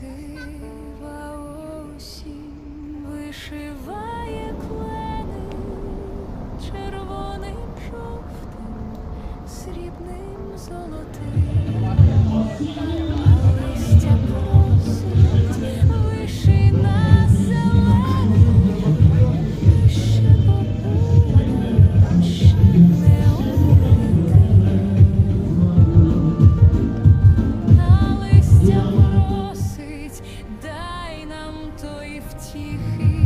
красива вишиває клени червоним жовтим, срібним золотим. тихий.